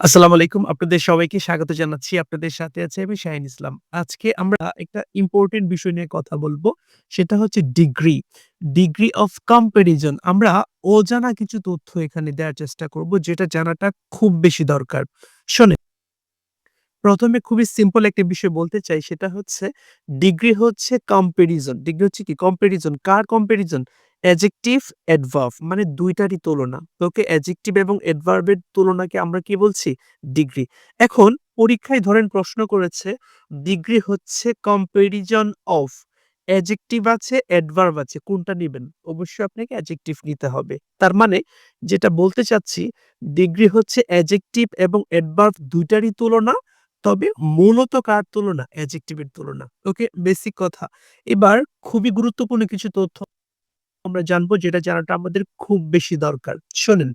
আসসালামু আলাইকুম। আপনাদের সবাইকে স্বাগত জানাচ্ছি। আপনাদের সাথে আছে আমি শাহিন ইসলাম। আজকে আমরা একটা ইম্পোর্টেন্ট বিষয় নিয়ে কথা বলব সেটা হচ্ছে ডিগ্রি। Degree of comparison. আমরা অজানা কিছু তথ্য এখানে দেওয়ার চেষ্টা করব, যেটা জানাটা খুব বেশি দরকার। শোনে প্রথমে খুবই সিম্পল একটা বিষয় বলতে চাই, সেটা হচ্ছে ডিগ্রি হচ্ছে কম্প্যারিজন। ডিগ্রি হচ্ছে কি? কম্প্যারিজন। কার কম্প্যারিজন? অ্যাডজেক্টিভ, অ্যাডভার্ভ মানে দুইটারই তুলনা। ওকে? অ্যাডজেক্টিভ এবং অ্যাডভার্ভের তুলনাকে আমরা কি বলছি? ডিগ্রি। এখন পরীক্ষায় ধরেন প্রশ্ন করেছে ডিগ্রি হচ্ছে কম্প্যারিজন অফ অ্যাডজেক্টিভ আছে, অ্যাডভার্ব আছে। কোনটা নিবেন? অবশ্যই আপনাকে অ্যাডজেক্টিভ নিতে হবে। তার মানে যেটা বলতে চাচ্ছি ডিগ্রি হচ্ছে অ্যাডজেক্টিভ এবং অ্যাডভার্ব দুইটারই তুলনা। তবে মূলত কার তুলনা? অ্যাডজেক্টিভ এর তুলনা। ওকে? বেসিক কথা। এবার খুবই গুরুত্বপূর্ণ কিছু তথ্য আমরা জানব যেটা জানাটা আমাদের খুব বেশি দরকার। শোনেন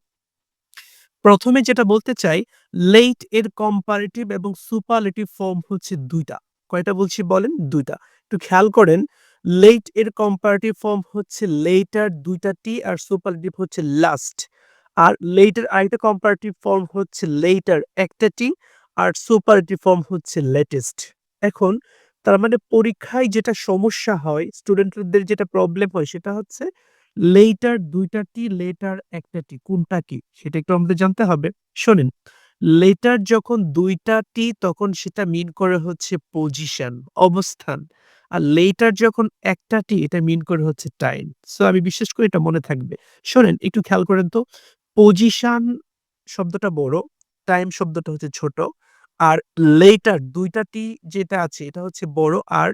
১ম এ যেটা বলতে চাই লেট এর কম্পারেটিভ এবং সুপারলেটিভ ফর্ম হচ্ছে দুইটা কয়টা বলছি বলেন? দুইটা একটু খেয়াল করেন লেট এর কম্পারেটিভ ফর্ম হচ্ছে লেটার ২ টা আর সুপারলেটিভ হচ্ছে লাস্ট। আর লেট এর আরেকটা কম্পারেটিভ ফর্ম হচ্ছে লেটার একটা টি আর সুপারলেটিভ ফর্ম হচ্ছে লেটেস্ট। এখন তার মানে পরীক্ষায় যেটা সমস্যা হয় স্টুডেন্টদের যেটা প্রবলেম হয় সেটা হচ্ছে লেটার দুইটা টি, লেটার একটা টি কোনটা কি? সেটা একটু আমাদের জানতে হবে। শোনেন লেটার যখন দুইটা টি তখন সেটা মিন করে হচ্ছে পজিশন, অবস্থান। আর লেটার যখন একটা টি এটা মিন করে হচ্ছে টাইম। সো আমি বিশ্বাস করি এটা মনে থাকবে। শোনেন একটু খেয়াল করেন তো পজিশন শব্দটা বড়, টাইম শব্দটা হচ্ছে ছোট। আর লেটার ২ টা যেটা আছে এটা হচ্ছে বড় আর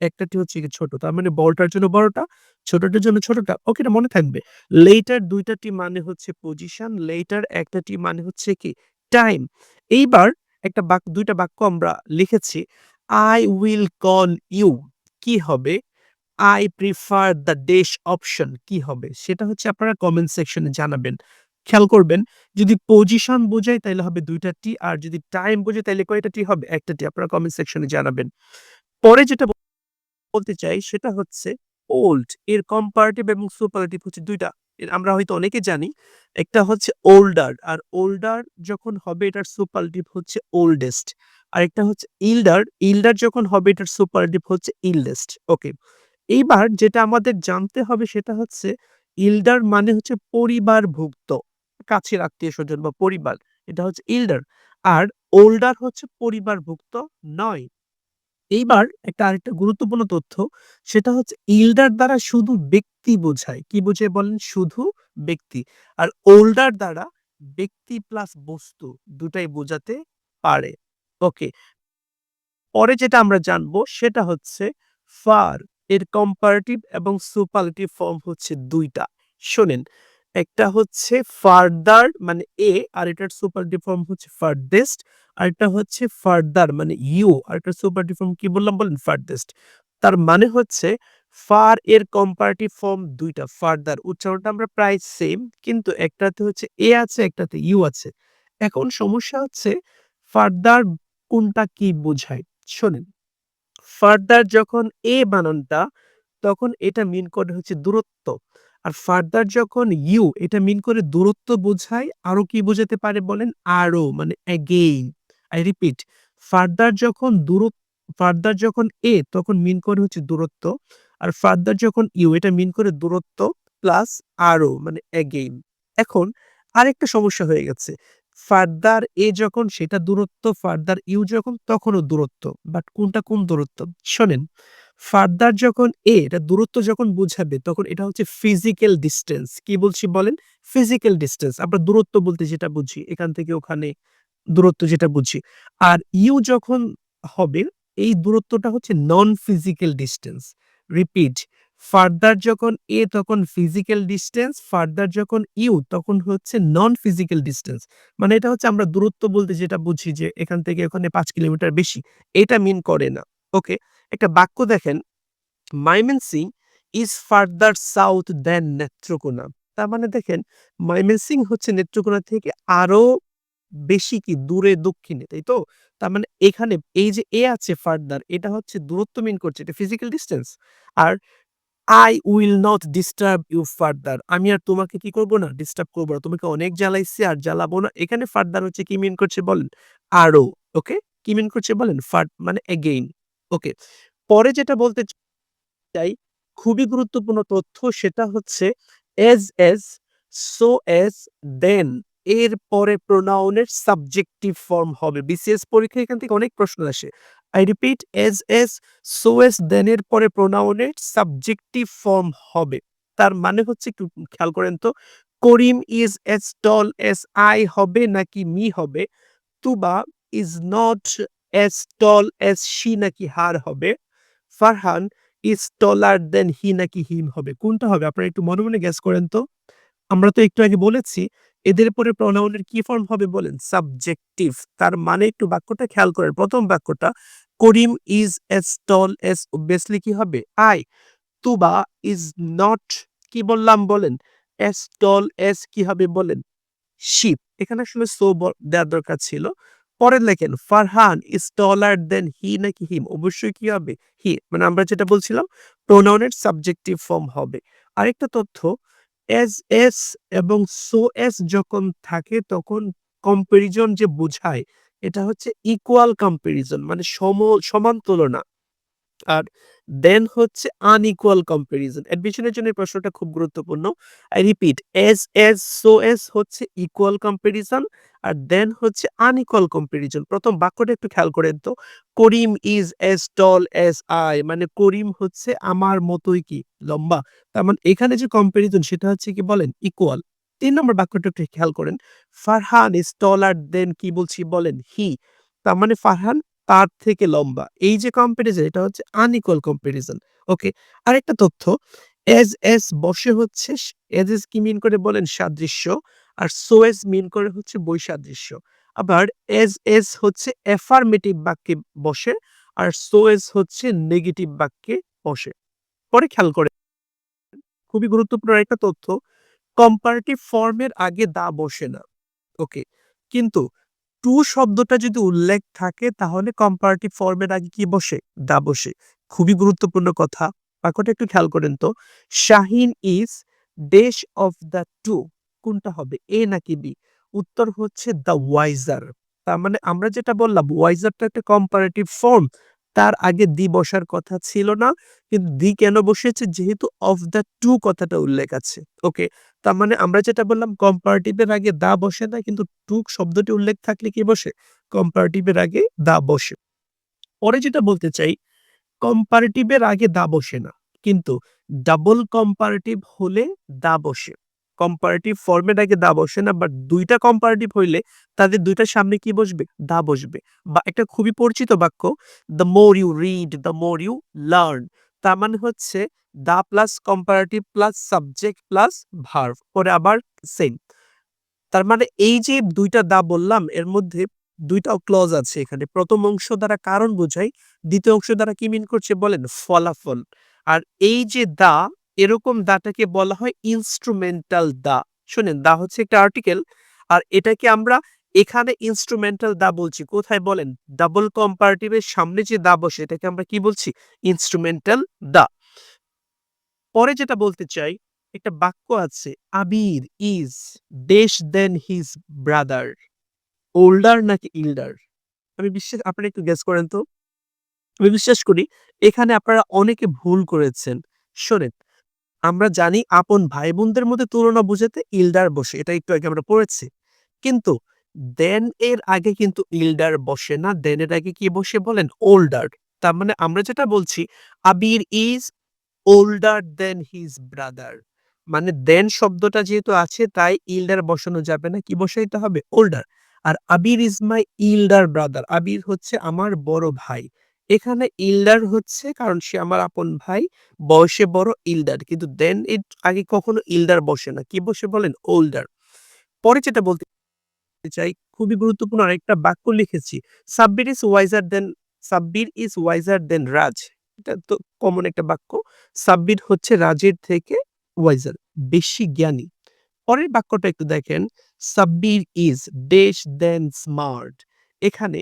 একটা টি হচ্ছে ছোট। তার মানে বড়টার জন্য বড়টা, ছোটটার জন্য ছোটটা। ওকে এটা মনে থাকবে। লেটার ২ টা মানে হচ্ছে পজিশন, লেটার একটা টি মানে হচ্ছে কি? টাইম। এইবার একটা বাক দুইটা বাক্য আমরা লিখেছি। আই will কল ইউ কি হবে? I prefer the dash option কি হবে? সেটা হচ্ছে আপনারা কমেন্ট সেকশনে জানাবেন। খেয়াল করবেন যদি পজিশন বোঝায় তাহলে হবে দুইটা টি আর যদি টাইম বোঝায় তাহলে কয়টা টি হবে? একটা টি। আপনারা কমেন্ট সেকশনে জানাবেন। পরে যেটা বলতে চাই সেটা হচ্ছে ওল্ড এর কম্পারেটিভ এবং সুপারলেটিভ হচ্ছে দুইটা আমরা হয়তো অনেকে জানি। একটা হচ্ছে ওল্ডার আর ওল্ডার যখন হবে এটার সুপারলেটিভ হচ্ছে ওল্ডেস্ট। আর একটা হচ্ছে ইল্ডার, ইল্ডার যখন হবে এটার সুপারলেটিভ হচ্ছে ইল্ডেস্ট। ওকে। এইবার যেটা আমাদের জানতে হবে সেটা হচ্ছে ইল্ডার মানে হচ্ছে পরিবারভুক্ত। কাছের আত্মীয় স্বজন বা পরিবার। এটা হচ্ছে ইল্ডার। আর ওল্ডার হচ্ছে পরিবারভুক্ত নয়। এইবার একটা আরেকটা গুরুত্বপূর্ণ তথ্য, সেটা হচ্ছে ইল্ডার দ্বারা শুধু ব্যক্তি বোঝায়। কি বোঝায় বলেন? শুধু ব্যক্তি। আর ওল্ডার দ্বারা ব্যক্তি প্লাস বস্তু দুটাই বোঝাতে পারে। ওকে। পরে যেটা আমরা জানব, সেটা হচ্ছে ফার এর কম্পারেটিভ এবং সুপারলেটিভ ফর্ম হচ্ছে ২ টা। শোনেন একটা হচ্ছে ফার্দার মানে এ, আর এটার সুপারলেটিভ ফর্ম হচ্ছে ফার্দেস্ট, আর আরেকটা হচ্ছে ফার্দার মানে ইউ, আর এটার সুপার ডিফর্ম কি বললাম বলেন? ফারদেস্ট। তার মানে হচ্ছে ফার এর কম্পারেটিভ ফর্ম দুইটা, ফার্দার উচ্চারণটা আমরা প্রায় সেম কিন্তু একটাতে হচ্ছে এ আছে, একটাতে ইউ আছে। এখন সমস্যা হচ্ছে ফার্দার কোনটা কি বোঝায়? শোনেন, ফার্দার যখন এ বানানটা, তখন এটা মিন করে হচ্ছে দূরত্ব। আর ফারদার যখন ইউ এটা মিন করে দূরত্ব বোঝায় আরও কি বোঝাতে পারে বলেন? আরও মানে এগেইন। আই রিপিট ফারদার যখন দূরত্ব ফারদার যখন এ তখন মিন করে হচ্ছে দূরত্ব। আর ফারদার যখন ইউ এটা মিন করে দূরত্ব প্লাস আরও মানে এগেইন। এখন আরেকটা সমস্যা হয়ে গেছে। ফারদার এ যখন সেটা দূরত্ব, ফারদার ইউ যখন তখনও দূরত্ব। বাট কোনটা কোন দূরত্ব? শোনেন ফারদার যখন এ, এটা দূরত্ব যখন বুঝাবে, তখন এটা হচ্ছে ফিজিক্যাল ডিস্টেন্স কি বলছি বলেন? ফিজিক্যাল ডিস্টেন্স আমরা দূরত্ব বলতে যেটা বুঝি, এখান থেকে ওখানে দূরত্ব যেটা বুঝি। আর ইউ যখন হবে, এই দূরত্বটা হচ্ছে non physical distance repeat farther যখন এ, তখন ফিজিক্যাল ডিস্টেন্স ফারদার যখন ইউ, তখন হচ্ছে নন ফিজিক্যাল ডিস্টেন্স মানে এটা হচ্ছে আমরা দূরত্ব বলতে যেটা বুঝি যে, এখান থেকে ওখানে পাঁচ কিলোমিটার বেশি। এটা মিন করে না। ওকে। একটা বাক্য দেখেন Mymensingh is farther south than Netrokona. তার মানে দেখেন ময়মনসিং হচ্ছে নেত্রকোনা থেকে আরও বেশি কি দূরে দক্ষিণে, তাই তো? তার মানে এখানে এই যে এ আছে ফার্দার এটা হচ্ছে দূরত্ব মিন করছে। এটা physical distance R I will not disturb you further আমি আর তোমাকে কি করব না ডিস্টার্ব করব না তোমাকে অনেক জ্বালাইছি আর জ্বালাবো না এখানে ফার্দার হচ্ছে কি মিন করছে বলেন আরও ওকে কি মিন করছে বলেন ফার মানে এগেইন ওকে, পরে যেটা বলতে চাই, খুবই গুরুত্বপূর্ণ তথ্য সেটা হচ্ছে as as so as than এর পরে প্রোনাউনের সাবজেক্টিভ ফর্ম হবে। বিসিএস পরীক্ষা এখান থেকে অনেক প্রশ্ন আসে। I repeat as as so as than এর পরে প্রোনাউনের সাবজেক্টিভ ফর্ম হবে। তার মানে হচ্ছে খেয়াল করেন তো, Karim is as tall as I হবে নাকি মি হবে, Tuba is not as tall as she নাকি হার হবে, ফারহান ইজ টলার দেন হি নাকি হিম হবে। কোনটা হবে? আপনারা একটু মনে মনে গ্যাস করেন তো। আমরা তো একটু আগে বলেছি, এদের পরে প্রনাউনের কি ফর্ম হবে বলেন? সাবজেক্টিভ তার মানে একটু বাক্যটা খেয়াল করেন। প্রথম বাক্যটা, Karim is as tall as obviously কি হবে? আই তুবা ইজ নট কি বললাম বলেন? এস টল এস কি হবে বলেন? শিপ এখানে আসলে সো দেওয়ার দরকার ছিল। পরের লেখেন, ফারহান ইজ টলার দেন হি নাকি হিম অবশ্যই কি হবে? হি মানে আমরা যেটা বলছিলাম প্রোনাউনের সাবজেক্টিভ ফর্ম হবে। আরেকটা তথ্য এস এস এবং সো এস যখন থাকে, তখন কম্পারিজন যে বোঝায়, এটা হচ্ছে ইকুয়াল কম্পারিজন মানে সম, সমান তুলনা। আর দেন হচ্ছে আনইকুয়াল কম্পারিজন অ্যাডমিশনের জন্য প্রশ্নটা খুব গুরুত্বপূর্ণ। I repeat as as so as হচ্ছে ইকুয়াল কম্পারিজন আর দেন হচ্ছে আনইকুয়াল কম্পারিজন প্রথম বাক্যটা একটু খেয়াল করেন তো। Karim is as tall as I মানে করিম হচ্ছে আমার মতোই কি? লম্বা। তার মানে এখানে যে কম্পারিজন সেটা হচ্ছে কি বলেন? ইকুয়াল তিন নম্বর বাক্যটা একটু খেয়াল করেন। ফারহান ইজ টলার দেন কি বলছি বলেন? হি তার মানে ফারহান তার থেকে লম্বা। এই যে কম্পারিজন এটা হচ্ছে আনইকুয়াল কম্পারিজন ওকে আরেকটা তথ্য এজ এস বসে হচ্ছে এজ এস কি মিন করে বলেন? সাদৃশ্য, আর সো এস মিন করে হচ্ছে বৈসাদৃশ্য। আবার এজ এস হচ্ছে এফার্মেটিভ বাক্যে বসে, আর সো এস হচ্ছে নেগেটিভ বাক্যে বসে। পরে খেয়াল করে খুবই গুরুত্বপূর্ণ একটা তথ্য কম্পারেটিভ ফর্মের আগে দা বসে না ওকে কিন্তু টু শব্দটা যদি উল্লেখ থাকে, তাহলে কম্পারেটিভ ফর্মের আগে কি বসে? দা বসে। খুবই গুরুত্বপূর্ণ কথা। বাক্যটা একটু খেয়াল করেন তো। শাহিন ইজ দেশ অফ দ্য টু। কোনটা হবে? এ নাকি বি? উত্তর হচ্ছে দ্য ওয়াইজার। তার মানে আমরা যেটা বললাম, ওয়াইজারটা একটা কম্পারেটিভ ফর্ম তার আগে দি বসার কথা ছিল না। কিন্তু দি কেন বসেছে যেহেতু অফ দ্য টু কথাটা উল্লেখ আছে। ওকে তার মানে আমরা যেটা বললাম কম্পারেটিভের আগে দা বসে না, কিন্তু টু শব্দটি উল্লেখ থাকলে কি বসে? কম্পারেটিভের আগে দা বসে। পরে যেটা বলতে চাই কম্পারেটিভের আগে দা বসে না। কিন্তু ডাবল কম্পারেটিভ হলে দা বসে। কম্পারেটিভ ফর্মের আগে দা বসে না বাট দুইটা কম্পারেটিভ হইলে তাদের দুইটার সামনে কি বসবে? দা বসবে। বা একটা খুবই পরিচিত বাক্য the more you read the more you learn তার মানে হচ্ছে the plus comparative plus subject plus verb পরে আবার সেম তার মানে এই যে দুইটা দা বললাম, এর মধ্যে দুইটা ক্লজ আছে এখানে। প্রথম অংশ দ্বারা কারণ বোঝাই দ্বিতীয় অংশ দ্বারা কি মিন করছে? বলেন ফলাফল। আর এই যে দা এরকম দাটাকে বলা হয় ইনস্ট্রুমেন্টাল দা। শোনেন, দা হচ্ছে একটা আর্টিকেল আর এটাকে আমরা এখানে ইনস্ট্রুমেন্টাল দা বলছি। কোথায় বলেন? ডাবল কম্পারেটিভের সামনে যে দা বসে, এটাকে আমরা কি বলছি? Instrumental the. পরে যেটা বলতে চাই, একটা বাক্য আছে, আবির ইজ দেশ দেন হিজ ব্রাদার। ওল্ডার নাকি ইল্ডার? আমি বিশ্বাস, আপনারা একটু গেস করেন তো। আমি বিশ্বাস করি, এখানে আপনারা অনেকে ভুল করেছেন। শোনেন আমরা জানি আপন ভাই বোনদের মধ্যে তুলনা বুঝাতে ইল্ডার বসে, এটা একটু আগে আমরা পড়েছি। কিন্তু দেন এর আগে কিন্তু ইল্ডার বসে না, দেন এর আগে কি বসে বলেন? ওল্ডার। তার মানে আমরা যেটা বলছি, Abir is older than his brother. মানে দেন শব্দটা যেহেতু আছে, তাই ইল্ডার বসানো যাবে না, কি বসাইতে হবে? Older. R Abir is my elder brother. Abir হচ্ছে আমার বড় ভাই। এখানে ইল্ডার হচ্ছে কারণ সে আমার আপন ভাই, বয়সে বড় ইল্ডার। কিন্তু দেন ইট আগে কখনো ইল্ডার বসে না। কি বসে বলেন? ওল্ডার। পরে যেটা বলতে চাই, খুবই গুরুত্বপূর্ণ আরেকটা বাক্য লিখেছি, Sabbir is wiser than Sabbir is wiser than Raj. এটা তো কমন একটা বাক্য। সাব্বির হচ্ছে রাজের থেকে ওয়াইজার বেশি জ্ঞানী। পরের বাক্যটা একটু দেখেন, Sabbir is dash than smart এখানে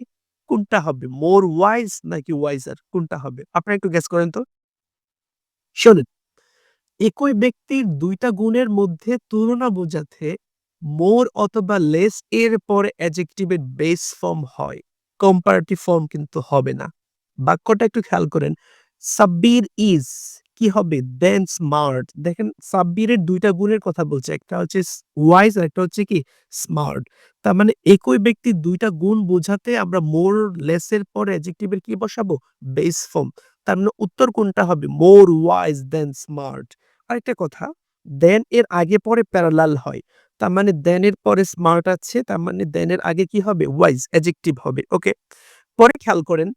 কোনটা হবে মোর ওয়াইজ নাকি ওয়াইজার কোনটা হবে আপনারা একটু গেস করেন তো শোনেন, একই ব্যক্তির দুইটা গুণের মধ্যে তুলনা বোঝাতে মোর অথবা লেস এর পরে অ্যাডজেক্টিভের বেস ফর্ম হয়। কম্পারেটিভ ফর্ম কিন্তু হবে না। বাক্যটা একটু খেয়াল করেন। সাব্বির ইজ কি হবে? Than smart. দেখেন সাব্বিরের ২ টা গুণের কথা বলছে। একটা হচ্ছে ওয়াইজ আর একটা হচ্ছে কি? স্মার্ট। তার মানে একই ব্যক্তির দুইটা গুণ বোঝাতে আমরা মোর লেস এর পরে অ্যাডজেক্টিভ এর কি বসাবো? Base form. তার মানে উত্তর কোনটা হবে? More wise than smart. আরেকটা কথা, দেন এর আগে পরে প্যারালাল হয়। তার মানে দেন এর পরে স্মার্ট আছে। তার মানে দেন এর আগে কি হবে? ওয়াইজ অ্যাডজেক্টিভ হবে। ওকে? পরে খেয়াল করেন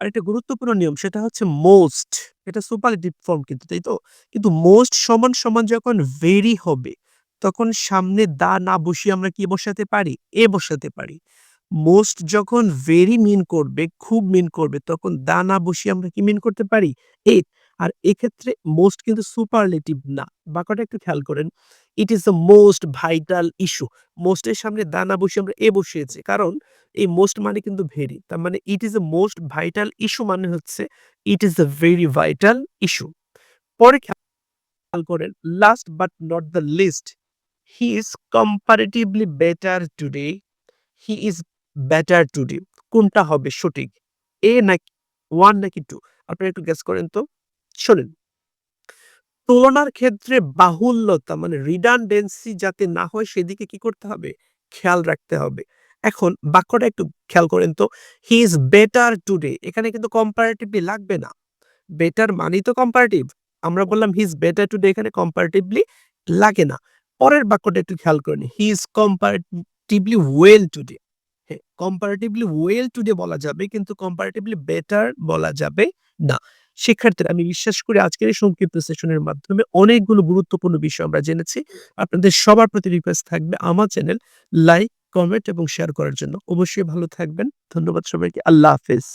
আরেকটা গুরুত্বপূর্ণ নিয়ম সেটা হচ্ছে মোস্ট। এটা সুপারলেটিভ ফর্ম কিন্তু, তাই তো? কিন্তু মোস্ট সমান, সমান যখন ভেরি হবে, তখন সামনে দা না বসিয়ে আমরা কি বসাতে পারি? এ বসাতে পারি। মোস্ট যখন ভেরি মিন করবে, খুব মিন করবে, তখন দা না বসিয়ে আমরা কি মিন করতে পারি? এ। আর এক্ষেত্রে মোস্ট কিন্তু সুপারলেটিভ না। বাক্যটা একটু খেয়াল করেন। It is the most vital issue. মোস্টের সামনে দা না বসিয়ে আমরা এ বসিয়েছি। কারণ এই মোস্ট মানে কিন্তু ভেরি। তার মানে it is the most vital issue মানে হচ্ছে it is the very vital issue. পরে খেয়াল করেন last but not the least he is comparatively better today. He is better today. কোনটা হবে সঠিক? এ নাকি ওয়ান নাকি টু আপনারা একটু গেস করেন তো। শোনেন। তুলনার ক্ষেত্রে বাহুল্যতা মানে রিডানডেন্সি যাতে না হয়, সেদিকে কি করতে হবে? খেয়াল রাখতে হবে। এখন বাক্যটা একটু খেয়াল করেন তো। He is better today. এখানে কিন্তু কম্পারেটিভলি লাগবে না। বেটার মানেই তো কম্পারেটিভ। আমরা বললাম হি ইজ বেটার টুডে এখানে কম্পারেটিভলি লাগে না। পরের বাক্যটা একটু খেয়াল করেন। He is comparatively well today. Comparatively well today বলা যাবে, কিন্তু কম্পারেটিভলি বেটার বলা যাবে না। শিক্ষার্থীরা আমি বিশ্বাস করি আজকের এই সংক্ষিপ্ত সেশনের মাধ্যমে অনেকগুলো গুরুত্বপূর্ণ বিষয় আমরা জেনেছি। আপনাদের সবার প্রতি রিকোয়েস্ট থাকবে আমার চ্যানেল লাইক, কমেন্ট এবং শেয়ার করার জন্য। অবশ্যই ভালো থাকবেন। ধন্যবাদ সবাইকে। আল্লাহ হাফেজ।